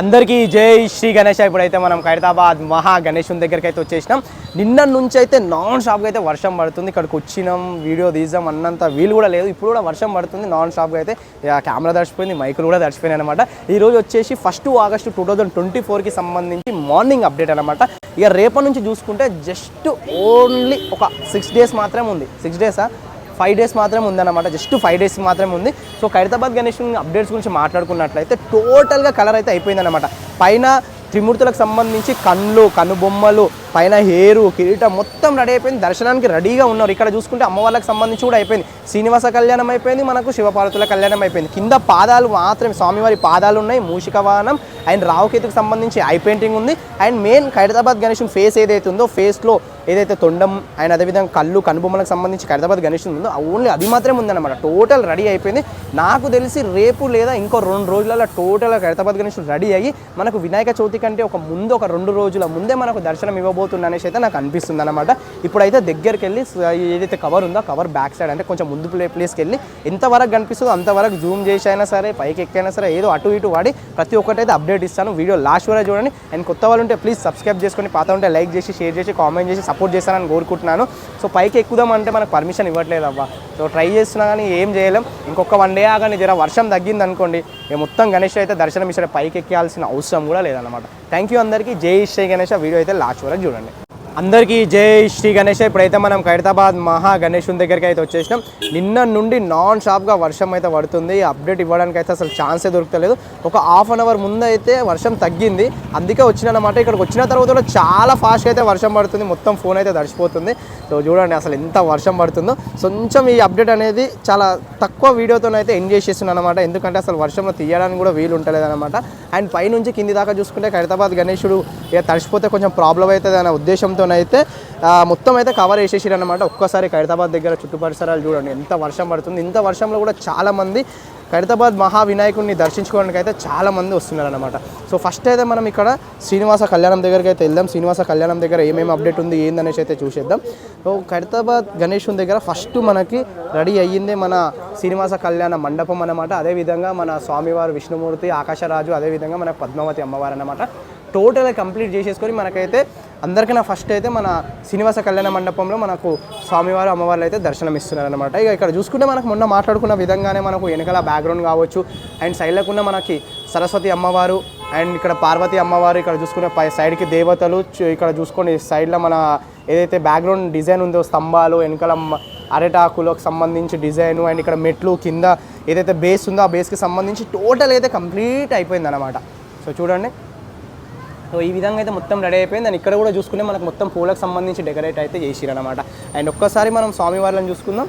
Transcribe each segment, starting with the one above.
అందరికీ జై శ్రీ గణేష్. ఇప్పుడైతే మనం ఖైరతాబాద్ మహా గణేశం దగ్గరికి అయితే వచ్చేసినాం. నిన్న నుంచి అయితే నాన్ స్టాప్గా అయితే వర్షం పడుతుంది. ఇక్కడికి వచ్చినాం వీడియో తీసాం అన్నంత వీలు కూడా లేదు. ఇప్పుడు కూడా వర్షం పడుతుంది. నాన్ స్టాప్గా అయితే కెమెరా దర్శిపోయింది మైకులు కూడా దర్శిపోయినాయి అనమాట ఈ రోజు వచ్చేసి first August two thousand twenty ఫోర్కి సంబంధించి మార్నింగ్ అప్డేట్ అనమాట ఇక రేపటి నుంచి చూసుకుంటే జస్ట్ ఓన్లీ ఒక సిక్స్ డేస్ మాత్రమే ఉంది. సిక్స్ డేసా? ఫైవ్ డేస్ మాత్రమే ఉందన్నమాట జస్ట్ ఫైవ్ డేస్ మాత్రమే ఉంది. సో ఖైరతాబాద్ గణేష్ అప్డేట్స్ గురించి మాట్లాడుకున్నట్లయితే టోటల్గా కలర్ అయితే అయిపోయిందన్నమాట. పైన త్రిమూర్తులకు సంబంధించి కళ్ళు కనుబొమ్మలు పైన హేరు కిరీటం మొత్తం రెడీ అయిపోయింది. దర్శనానికి రెడీగా ఉన్నారు. ఇక్కడ చూసుకుంటే అమ్మవార్లకు సంబంధించి కూడా అయిపోయింది. శ్రీనివాస కళ్యాణం అయిపోయింది మనకు శివపార్వతుల కళ్యాణం అయిపోయింది. కింద పాదాలు మాత్రమే స్వామివారి పాదాలు ఉన్నాయి. మూషిక వాహనం అండ్ రావుకేతుకు సంబంధించి ఐ పెయింటింగ్ ఉంది. And main Khairatabad Ganesh face ఏదైతే ఉందో ఫేస్లో ఏదైతే తొండం అండ్ అదేవిధంగా కళ్ళు కనుబొమ్మలకు సంబంధించి ఖైరతాబాద్ గణేష్ ఉందో ఓన్లీ అది మాత్రమే ఉందన్నమాట. టోటల్ రెడీ అయిపోయింది. నాకు తెలిసి రేపు లేదా ఇంకో రెండు రోజులలో టోటల్ ఖైరతాబాద్ గణేష్ రెడీ అయ్యి మనకు వినాయక చవితి కంటే ఒక ముందు ఒక రెండు రోజుల ముందే మనకు దర్శనం ఇవ్వబోతుంది అనేసి అయితే నాకు అనిపిస్తుంది అనమాట ఇప్పుడైతే దగ్గరికి వెళ్ళి ఏదైతే కవర్ ఉందో కవర్ బ్యాక్ సైడ్ అంటే కొంచెం ముందు ప్లే ప్లేస్కి వెళ్ళి ఎంతవరకు కనిపిస్తుందో అంతవరకు జూమ్ చేసి అయినా సరే పైకి ఎక్కైనా సరే ఏదో అటు ఇటు వాడి ప్రతి ఒక్కటైతే అప్డేట్ ఇస్తాను. వీడియో లాస్ట్ వరకు చూడండి. అండ్ కొత్త వాళ్ళు ఉంటే ప్లీజ్ సబ్స్క్రైబ్ చేసుకొని పాత ఉంటే లైక్ చేసి షేర్ చేసి కామెంట్ చేసి సపోర్ట్ చేస్తానని కోరుకుంటున్నాను. సో పైకి ఎక్కుదాం అంటే మనకు పర్మిషన్ ఇవ్వట్లేదు అవ్వ సో ట్రై చేస్తున్నా కానీ ఏం చేయలేం. ఇంకొక వన్ డే ఆగానే జర వర్షం తగ్గింది అనుకోండి మొత్తం గణేష్ అయితే దర్శనం ఇచ్చిన పైకి ఎక్కాల్సిన అవసరం కూడా లేదన్నమాట. థ్యాంక్ యూ అందరికీ. జై శ్రీ గణేష్. వీడియో అయితే లాస్ట్ వరకు చూడండి. అందరికీ జై శ్రీ గణేష్. ఇప్పుడైతే మనం ఖైరతాబాద్ మహా గణేశుని దగ్గరికి అయితే వచ్చేసినాం. నిన్న నుండి నాన్ స్టాప్గా వర్షం అయితే పడుతుంది. అప్డేట్ ఇవ్వడానికి అయితే అసలు ఛాన్సే దొరకలేదు. ఒక హాఫ్ అన్ అవర్ ముందు అయితే వర్షం తగ్గింది. అందుకే వచ్చినమాట ఇక్కడికి వచ్చిన తర్వాత కూడా చాలా ఫాస్ట్గా అయితే వర్షం పడుతుంది. మొత్తం ఫోన్ అయితే తడిచిపోతుంది సో చూడండి అసలు ఎంత వర్షం పడుతుందో. కొంచెం ఈ అప్డేట్ అనేది చాలా తక్కువ వీడియోతో అయితే ఎంజాయ్ చేస్తున్నాను అనమాట ఎందుకంటే అసలు వర్షంలో తీయడానికి కూడా వీలు ఉంటలేదు అనమాట అండ్ పైనుంచి కింది దాకా చూసుకుంటే ఖైరతాబాద్ గణేశుడు ఇక తడిసిపోతే కొంచెం ప్రాబ్లం అవుతుంది అనే ఉద్దేశంతోనైతే మొత్తం అయితే కవర్ వేసేసారు అనమాట ఒక్కసారి ఖైరతాబాద్ దగ్గర చుట్టు పరిసరాలు చూడండి. ఎంత వర్షం పడుతుంది. ఇంత వర్షంలో కూడా చాలామంది ఖైరతాబాద్ మహావినాయకుడిని దర్శించుకోవడానికి అయితే చాలామంది వస్తున్నారనమాట వస్తున్నారు అనమాట సో ఫస్ట్ అయితే మనం ఇక్కడ శ్రీనివాస కళ్యాణం దగ్గరికి అయితే వెళ్దాం. శ్రీనివాస కళ్యాణం దగ్గర ఏమేమి అప్డేట్ ఉంది ఏందనేసి అయితే చూసేద్దాం. సో ఖైరతాబాద్ గణేషుని దగ్గర ఫస్ట్ మనకి రెడీ అయ్యిందే మన శ్రీనివాస కళ్యాణ మండపం అనమాట అదేవిధంగా మన స్వామివారు విష్ణుమూర్తి ఆకాశరాజు అదేవిధంగా మన పద్మావతి అమ్మవారు అనమాట టోటల్గా కంప్లీట్ చేసేసుకొని మనకైతే అందరికన్నా ఫస్ట్ అయితే మన శ్రీనివాస కళ్యాణ మండపంలో మనకు స్వామివారు అమ్మవార్లు అయితే దర్శనం ఇస్తున్నారనమాట ఇక ఇక్కడ చూసుకుంటే మనకు మొన్న మాట్లాడుకున్న విధంగానే మనకు వెనకాల బ్యాక్గ్రౌండ్ కావచ్చు అండ్ సైడ్లకు ఉన్న మనకి సరస్వతి అమ్మవారు అండ్ ఇక్కడ పార్వతి అమ్మవారు ఇక్కడ చూసుకునే పై సైడ్కి దేవతలు ఇక్కడ చూసుకొని సైడ్లో మన ఏదైతే బ్యాక్గ్రౌండ్ డిజైన్ ఉందో స్తంభాలు వెనకాల అరటాకులకు సంబంధించి డిజైన్ అండ్ ఇక్కడ మెట్లు కింద ఏదైతే బేస్ ఉందో ఆ బేస్కి సంబంధించి టోటల్ అయితే కంప్లీట్ అయిపోయింది అనమాట సో చూడండి. సో ఈ విధంగా అయితే మొత్తం రెడీ అయిపోయింది. అండ్ ఇక్కడ కూడా చూసుకుంటే మనకు మొత్తం పూలకు సంబంధించి డెకరేట్ అయితే చేసిరు అనమాట అండ్ ఒక్కసారి మనం స్వామివార్లను చూసుకుందాం.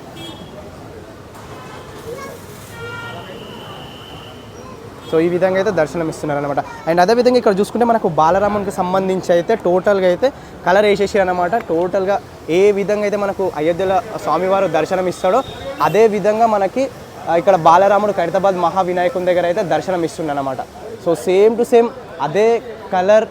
సో ఈ విధంగా అయితే దర్శనం ఇస్తున్నారు అనమాట అండ్ అదేవిధంగా ఇక్కడ చూసుకుంటే మనకు బాలరామునికి సంబంధించి అయితే టోటల్గా అయితే కలర్ వేసేసారు అనమాట టోటల్గా ఏ విధంగా అయితే మనకు అయోధ్యలో స్వామివారు దర్శనం ఇస్తాడో అదే విధంగా మనకి ఇక్కడ బాలరాముడు ఖైరతాబాద్ మహావినాయకుని దగ్గర అయితే దర్శనం ఇస్తుండనమాట అనమాట సో సేమ్ టు సేమ్ అదే కలర్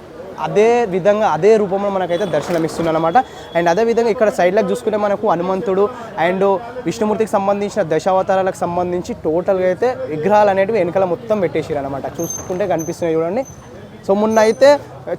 అదే విధంగా అదే రూపంలో మనకైతే దర్శనం ఇస్తుంది అనమాట అండ్ అదే విధంగా ఇక్కడ సైడ్లకు చూసుకుంటే మనకు హనుమంతుడు అండ్ విష్ణుమూర్తికి సంబంధించిన దశావతారాలకు సంబంధించి టోటల్గా అయితే విగ్రహాలు అనేటివి వెనకాల మొత్తం పెట్టేసారు అనమాట చూసుకుంటే కనిపిస్తున్నాయి చూడండి. సో మొన్న అయితే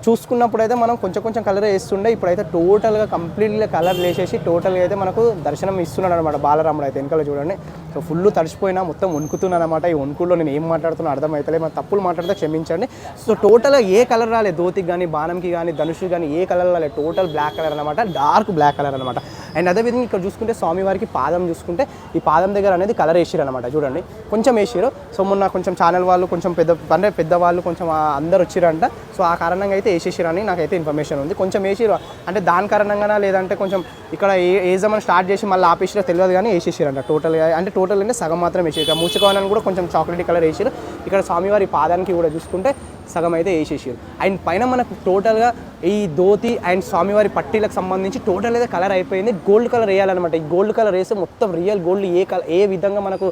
చూసుకున్నప్పుడు అయితే మనం కొంచెం కొంచెం కలర్ వేస్తుండే ఇప్పుడైతే టోటల్గా కంప్లీట్గా కలర్ వేసేసి టోటల్గా అయితే మనకు దర్శనం ఇస్తున్నాడు అనమాట బాలరాముడు అయితే వెనకాల చూడండి. సో ఫుల్ తడిచిపోయినా మొత్తం వణుకుతున్నాను అనమాట ఈ వణుకుల్లో నేను ఏం మాట్లాడుతున్నా అర్థమవుతలే మన తప్పులు మాట్లాడితే క్షమించండి. సో టోటల్గా ఏ కలర్ రాలేదు ధోతికి కానీ బాణంకి కానీ ధనుషుకి కానీ ఏ కలర్ రాలేదు టోటల్ బ్లాక్ కలర్ అనమాట డార్క్ బ్లాక్ కలర్ అనమాట అండ్ అదేవిధంగా ఇక్కడ చూసుకుంటే స్వామివారికి పాదం చూసుకుంటే ఈ పాదం దగ్గర అనేది కలర్ వేసిరు అనమాట చూడండి. కొంచెం వేసిరు సో మొన్న కొంచెం ఛానల్ వాళ్ళు కొంచెం పెద్ద అంటే పెద్దవాళ్ళు కొంచెం అందరు వచ్చిరంట సో ఆ కారణంగా అయితే వేసేసిరని నాకైతే ఇన్ఫర్మేషన్ ఉంది. కొంచెం వేసిరు అంటే దాని కారణంగానా లేదంటే కొంచెం ఇక్కడ ఏ ఏజమని స్టార్ట్ చేసి మళ్ళీ ఆపేసిరో తెలియదు కానీ వేసేసారంట టోటల్గా అంటే టోటల్ అంటే సగం మాత్రం వేసారు ఇక్కడ కూడా కొంచెం చాక్లెట్ కలర్ వేసారు ఇక్కడ స్వామివారి పాదానికి కూడా చూసుకుంటే సగం అయితే వేసేసారు అండ్ పైన మనకు టోటల్గా ఈ ధోతి అండ్ స్వామివారి పట్టీలకు సంబంధించి టోటల్ అయితే కలర్ అయిపోయింది. గోల్డ్ కలర్ వేయాలన్నమాట. ఈ గోల్డ్ కలర్ వేస్తే మొత్తం రియల్ గోల్డ్ ఏ కలర్ ఏ విధంగా మనకు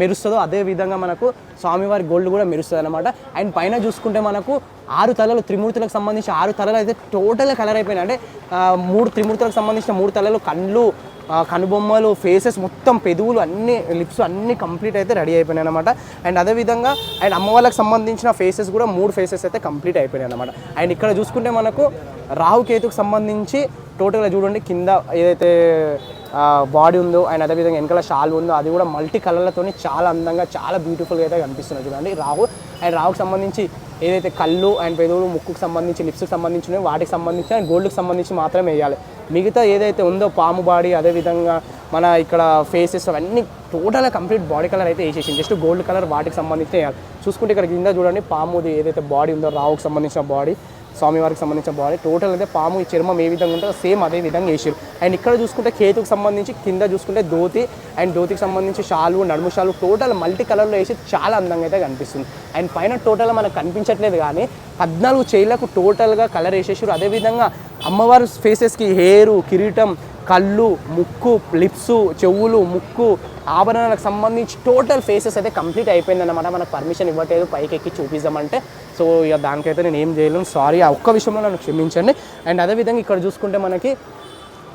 మెరుస్తుందో అదే విధంగా మనకు స్వామివారి గోల్డ్ కూడా మెరుస్తుంది అనమాట అండ్ పైన చూసుకుంటే మనకు ఆరు తలలు త్రిమూర్తులకు సంబంధించి ఆరు తలలు అయితే టోటల్గా కలర్ అయిపోయినాయి. అంటే మూడు త్రిమూర్తులకు సంబంధించిన మూడు తలలు కళ్ళు కనుబొమ్మలు ఫేసెస్ మొత్తం పెదవులు అన్ని లిప్స్ అన్ని కంప్లీట్ అయితే రెడీ అయిపోయినాయి అనమాట అండ్ అదేవిధంగా అండ్ అమ్మ వాళ్ళకి సంబంధించిన ఫేసెస్ కూడా మూడు ఫేసెస్ అయితే కంప్లీట్ అయిపోయినాయి అనమాట అండ్ ఇక్కడ చూసుకుంటే మనకు రాహుకేతుకు సంబంధించి టోటల్గా చూడండి కింద ఏదైతే బాడీ ఉందో అండ్ అదేవిధంగా వెనకాల షాల్ ఉందో అది కూడా మల్టీ కలర్లతో చాలా అందంగా చాలా బ్యూటిఫుల్గా అయితే కనిపిస్తుంది చూడండి. రాహు అండ్ రాహుకి సంబంధించి ఏదైతే కళ్ళు అండ్ పెదవులు ముక్కుకు సంబంధించి లిప్స్కి సంబంధించినవి వాటికి సంబంధించి అండ్ గోల్డ్కి సంబంధించి మాత్రమే వేయాలి. మిగతా ఏదైతే ఉందో పాము బాడీ అదేవిధంగా మన ఇక్కడ ఫేసెస్ అవన్నీ టోటల్గా కంప్లీట్ బాడీ కలర్ అయితే వేసేసింది. జస్ట్ గోల్డ్ కలర్ వాటికి సంబంధించి వేయాలి. చూసుకుంటే ఇక్కడ కింద చూడండి పాముది ఏదైతే బాడీ ఉందో రావుకి సంబంధించిన బాడీ. స్వామివారికి సంబంధించిన బాడీ టోటల్ అయితే పాము ఈ చర్మం ఏ విధంగా ఉంటుందో సేమ్ అదే విధంగా వేసారు అండ్ ఇక్కడ చూసుకుంటే కేతుకు సంబంధించి కింద చూసుకుంటే ధోతి అండ్ ధోతికి సంబంధించి షాలు నడుము షాలు టోటల్ మల్టీ కలర్లో వేసి చాలా అందంగా అయితే కనిపిస్తుంది. అండ్ పైన టోటల్ మనకు కనిపించట్లేదు కానీ పద్నాలుగు చైర్లకు టోటల్గా కలర్ వేసేసారు అదేవిధంగా అమ్మవారి ఫేసెస్కి హెయిర్ కిరీటం కళ్ళు ముక్కు లిప్స్ చెవులు ముక్కు ఆభరణాలకు సంబంధించి టోటల్ ఫేసెస్ అయితే కంప్లీట్ అయిపోయింది అనమాట మనకు పర్మిషన్ ఇవ్వట్లేదు పైకి ఎక్కి చూపిద్దామంటే. సో ఇక దానికైతే నేను ఏం చేయలేను. సారీ ఆ ఒక్క విషయంలో నన్ను క్షమించండి. అండ్ అదేవిధంగా ఇక్కడ చూసుకుంటే మనకి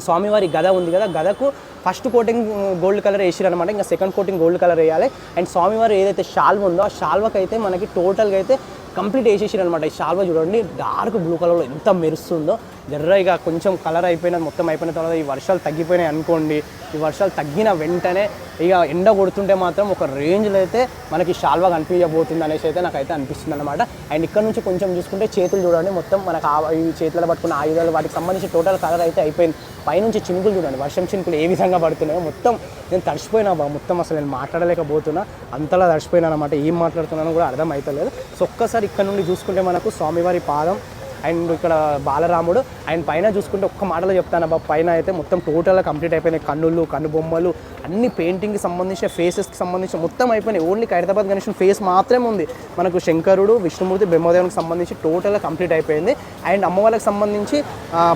స్వామివారి గద ఉంది కదా. గదకు ఫస్ట్ కోటింగ్ గోల్డ్ కలర్ వేసారు అనమాట ఇంకా సెకండ్ కోటింగ్ గోల్డ్ కలర్ వేయాలి. అండ్ స్వామివారి ఏదైతే షాల్వ ఉందో ఆ షాల్వకి అయితే మనకి టోటల్గా అయితే కంప్లీట్ వేసేసారు అనమాట ఈ షాల్వ చూడండి డార్క్ బ్లూ కలర్లో ఎంత మెరుస్తుందో. జర్ర ఇక కొంచెం కలర్ అయిపోయిన మొత్తం అయిపోయిన తర్వాత ఈ వర్షాలు తగ్గిపోయినాయి అనుకోండి ఈ వర్షాలు తగ్గిన వెంటనే ఇక ఎండ కొడుతుంటే మాత్రం ఒక రేంజ్లో అయితే మనకి షాల్వా కనిపించబోతుంది అనేసి అయితే నాకైతే అనిపిస్తుంది అనమాట అండ్ ఇక్కడ నుంచి కొంచెం చూసుకుంటే చేతులు చూడండి మొత్తం మనకు ఆ- ఈ చేతులలో పట్టుకున్న ఆయుధాలు వాటికి సంబంధించి టోటల్ కలర్ అయితే అయిపోయింది. పైనుంచి చినుకులు చూడండి వర్షం చినుకులు ఏ విధంగా పడుతున్నాయో మొత్తం నేను తడిచిపోయినా బా మొత్తం అసలు నేను మాట్లాడలేకపోతున్నా అంతలా తడిచిపోయినా అనమాట ఏం మాట్లాడుతున్నానో కూడా అర్థం అవుతలేదు సో ఒక్కసారి ఇక్కడ నుండి చూసుకుంటే మనకు స్వామివారి పాదం అండ్ ఇక్కడ బాలరాముడు ఆయన పైన చూసుకుంటే ఒక్క మాటలో చెప్తాను అబ్బా పైన అయితే మొత్తం టోటల్గా కంప్లీట్ అయిపోయినాయి. కన్నులు కన్ను బొమ్మలు అన్ని పెయింటింగ్కి సంబంధించిన ఫేసెస్కి సంబంధించిన మొత్తం అయిపోయినాయి. ఓన్లీ ఖైరతాబాద్ గణేష్ ఫేస్ మాత్రమే ఉంది. మనకు శంకరుడు విష్ణుమూర్తి బ్రహ్మదేవునికి సంబంధించి టోటల్గా కంప్లీట్ అయిపోయింది. అండ్ అమ్మవారికి సంబంధించి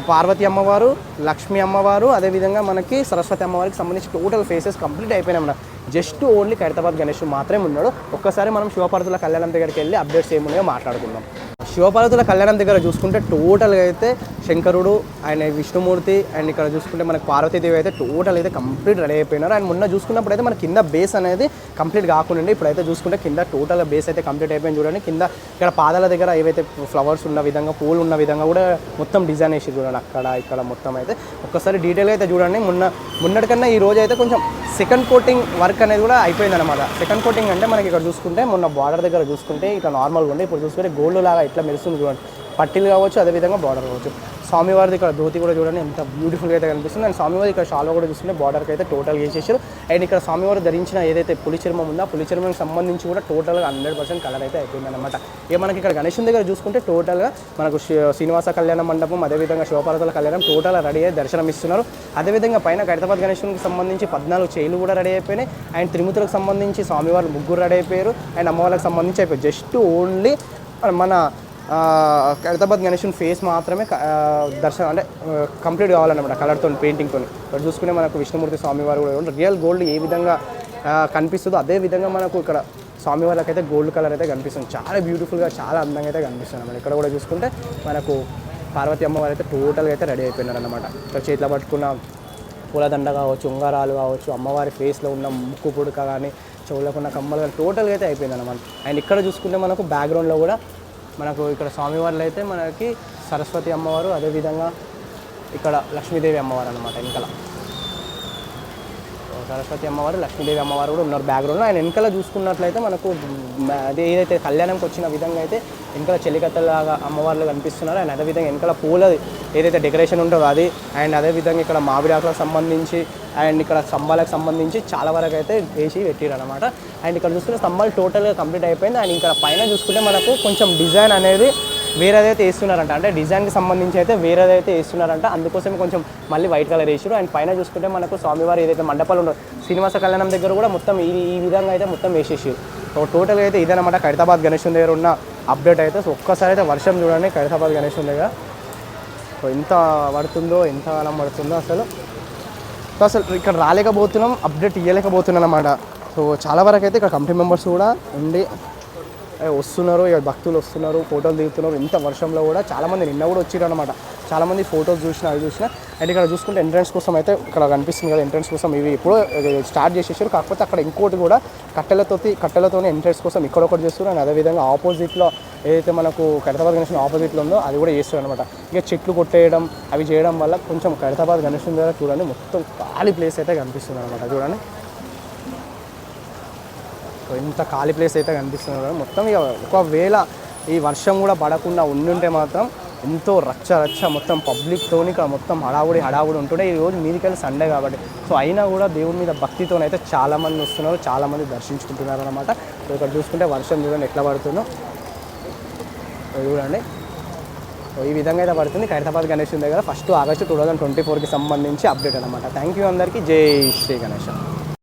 పార్వతి అమ్మవారు లక్ష్మీ అమ్మవారు అదేవిధంగా మనకి సరస్వతి అమ్మవారికి సంబంధించి టోటల్ ఫేసెస్ కంప్లీట్ అయిపోయినాయి మన జస్ట్ ఓన్లీ ఖైరతాబాద్ గణేష్ మాత్రమే ఉన్నాడు. ఒక్కసారి మనం శివపార్వతుల కళ్యాణం దగ్గరికి వెళ్ళి అప్డేట్స్ ఏమున్నాయో మాట్లాడుకుందాం. శివపార్వతుల కళ్యాణం దగ్గర చూసుకుంటే టోటల్గా అయితే శంకరుడు ఆయన విష్ణుమూర్తి అండ్ ఇక్కడ చూసుకుంటే మనకి పార్వతీదేవి అయితే టోటల్ అయితే కంప్లీట్ రెడీ అయిపోయినారు. అండ్ మొన్న చూసుకున్నప్పుడు అయితే మన కింద బేస్ అనేది కంప్లీట్ కాకుండా ఇప్పుడైతే చూసుకుంటే కింద టోటల్ బేస్ అయితే కంప్లీట్ అయిపోయింది చూడండి. కింద ఇక్కడ పాదాల దగ్గర ఏవైతే ఫ్లవర్స్ ఉన్న విధంగా పూలు ఉన్న విధంగా కూడా మొత్తం డిజైన్ వేసి చూడండి. అక్కడ ఇక్కడ మొత్తం అయితే. ఒక్కసారి డీటెయిల్గా అయితే చూడండి. మొన్న మొన్నటికన్నా ఈ రోజు అయితే కొంచెం సెకండ్ కోటింగ్ వర్క్ అనేది కూడా అయిపోయింది అనమాట సెకండ్ కోటింగ్ అంటే మనకి ఇక్కడ చూసుకుంటే మొన్న బార్డర్ దగ్గర చూసుకుంటే ఇట్లా నార్మల్గా ఉండే. ఇప్పుడు చూసుకుంటే గోల్డ్ లాగా ఇట్లా మెరుస్తుంది చూడండి. పట్టీలు కావచ్చు అదేవిధంగా బార్డర్ కావచ్చు. స్వామివారిది ఇక్కడ ధోతి కూడా చూడండి ఎంత బ్యూటిఫుల్గా అయితే కనిపిస్తుంది. అండ్ స్వామివారి ఇక్కడ షాలో కూడా చూస్తుంటే బార్డర్కి అయితే టోటల్ వేసేసారు అండ్ ఇక్కడ స్వామివారు ధరించిన ఏదైతే పులి చర్మం ఉందో ఆ పులి చర్మంకి సంబంధించి కూడా టోటల్గా హండ్రెడ్ పర్సెంట్ కలర్ అయితే అయిపోయింది అనమాట ఇక మనకి ఇక్కడ గణేశం దగ్గర చూసుకుంటే టోటల్గా మనకు శ్రీనివాస కళ్యాణ మండపం అదేవిధంగా శివపార్వతుల కళ్యాణం టోటల్ రెడీ అయ్యి దర్శనం ఇస్తున్నారు అదేవిధంగా పైన హైదరాబాద్ గణేశునికి సంబంధించి పద్నాలుగు చైలు కూడా రెడీ అయిపోయినాయి. అండ్ త్రిమూతులకు సంబంధించి స్వామివారు ముగ్గురు రెడీ అయిపోయారు. అండ్ అమ్మవారికి సంబంధించి అయిపోయి జస్ట్ ఓన్లీ మన ఖైరతాబాద్ గణేషన్ ఫేస్ మాత్రమే దర్శనం అంటే కంప్లీట్ కావాలన్నమాట కలర్తో పెయింటింగ్తో ఇక్కడ చూసుకునే మనకు విష్ణుమూర్తి స్వామివారు కూడా రియల్ గోల్డ్ ఏ విధంగా కనిపిస్తుందో అదే విధంగా మనకు ఇక్కడ స్వామివారికి అయితే గోల్డ్ కలర్ అయితే కనిపిస్తుంది. చాలా బ్యూటిఫుల్గా చాలా అందంగా అయితే కనిపిస్తుంది అన్నమాట. ఇక్కడ కూడా చూసుకుంటే మనకు పార్వతి అమ్మవారు అయితే టోటల్గా అయితే రెడీ అయిపోయినారు అనమాట ఇక్కడ చేతిలో పట్టుకున్న పూలదండ కావచ్చు ఉంగరాలు కావచ్చు అమ్మవారి ఫేస్లో ఉన్న ముక్కు పుడక కానీ చెవులకు ఉన్న కమ్మలు కానీ టోటల్గా అయితే అయిపోయింది అనమాట అండ్ ఇక్కడ చూసుకుంటే మనకు బ్యాక్గ్రౌండ్లో కూడా మనకు ఇక్కడ స్వామివార్లు అయితే మనకి సరస్వతి అమ్మవారు అదేవిధంగా ఇక్కడ లక్ష్మీదేవి అమ్మవారు అనమాట వెనకాల. సరస్వతి అమ్మవారు లక్ష్మీదేవి అమ్మవారు కూడా ఉన్నారు బ్యాక్గ్రౌండ్లో ఆయన వెనకాల చూసుకున్నట్లయితే మనకు అదే ఏదైతే కళ్యాణంకి వచ్చిన విధంగా అయితే వెనకాల చెలికత్తలాగా అమ్మవార్లు కనిపిస్తున్నారు. అండ్ అదేవిధంగా వెనకాల పూల ఏదైతే డెకరేషన్ ఉంటుందో అది అండ్ అదేవిధంగా ఇక్కడ మామిడి ఆకులకు సంబంధించి అండ్ ఇక్కడ స్తంభాలకు సంబంధించి చాలా వరకు అయితే వేసి పెట్టారు అనమాట అండ్ ఇక్కడ చూసుకుంటే స్తంభాలు టోటల్గా కంప్లీట్ అయిపోయింది. అండ్ ఇక్కడ పైన చూసుకుంటే మనకు కొంచెం డిజైన్ అనేది వేరేదైతే వేస్తున్నారంట. అంటే డిజైన్కి సంబంధించి అయితే వేరేదైతే వేస్తున్నారంట. అందుకోసం కొంచెం మళ్ళీ వైట్ కలర్ వేసారు అండ్ పైన చూసుకుంటే మనకు స్వామివారి ఏదైతే మండపాలు ఉండవు శ్రీనివాస కళ్యాణం దగ్గర కూడా మొత్తం ఈ ఈ విధంగా అయితే మొత్తం వేసేసారు సో టోటల్గా అయితే ఇదనమాట ఖైరతాబాద్ గణేశం దగ్గర ఉన్న అప్డేట్ అయితే. సో ఒక్కసారి అయితే వర్షం చూడండి. ఖైరతాబాద్ గణేశం దగ్గర. సో ఎంత పడుతుందో ఎంత కాలం పడుతుందో అసలు. సో అసలు ఇక్కడ రాలేకపోతున్నాం అప్డేట్ ఇవ్వలేకపోతున్నాం అనమాట సో చాలా వరకు అయితే ఇక్కడ కంపెనీ మెంబర్స్ కూడా ఉండి వస్తున్నారు ఇక భక్తులు వస్తున్నారు ఫోటోలు దిగుతున్నారు. ఇంత వర్షంలో కూడా చాలామంది నిన్న కూడా వచ్చారు అనమాట చాలామంది ఫోటోస్ చూసిన అవి చూసిన. అండ్ ఇక్కడ చూసుకుంటే ఎంట్రన్స్ కోసం అయితే ఇక్కడ కనిపిస్తుంది కదా ఎంట్రన్స్ కోసం ఇవి ఇప్పుడు స్టార్ట్ చేసేసారు. కాకపోతే అక్కడ ఇంకోటి కూడా కట్టెలతో కట్టెలతోనే ఎంట్రన్స్ కోసం ఇక్కడ ఒకటి చేస్తారు అండ్ అదేవిధంగా ఆపోజిట్లో ఏదైతే మనకు ఖైరతాబాద్ గణేషన్ ఆపోజిట్లో ఉందో అది కూడా చేస్తారు అనమాట ఇక చెట్లు కొట్టేయడం అవి చేయడం వల్ల కొంచెం ఖైరతాబాద్ గణేషన్ దగ్గర చూడండి మొత్తం ఖాళీ ప్లేస్ అయితే కనిపిస్తుంది అనమాట చూడండి. ఇంత ఖాళీ ప్లేస్ అయితే కనిపిస్తుంది కదా. మొత్తం ఇక ఒకవేళ ఈ వర్షం కూడా పడకుండా ఉండుంటే మాత్రం ఎంతో రచ్చ రచ్చ మొత్తం పబ్లిక్తోని ఇక మొత్తం హడావుడి హడావుడి ఉంటుండే. ఈ రోజు మీదికెళ్ళి సండే కాబట్టి. సో అయినా కూడా దేవుడి మీద భక్తితోనైతే చాలామంది వస్తున్నారు చాలామంది దర్శించుకుంటున్నారు అనమాట సో ఇక్కడ చూసుకుంటే వర్షం చూడండి ఎట్లా పడుతుందో. చూడండి. సో ఈ విధంగా అయితే పడుతుంది. ఖైరతాబాద్ గణేష్ దగ్గర first August two thousand twenty ఫోర్కి సంబంధించి అప్డేట్ అనమాట థ్యాంక్ యూ అందరికీ. జై శ్రీ గణేష్.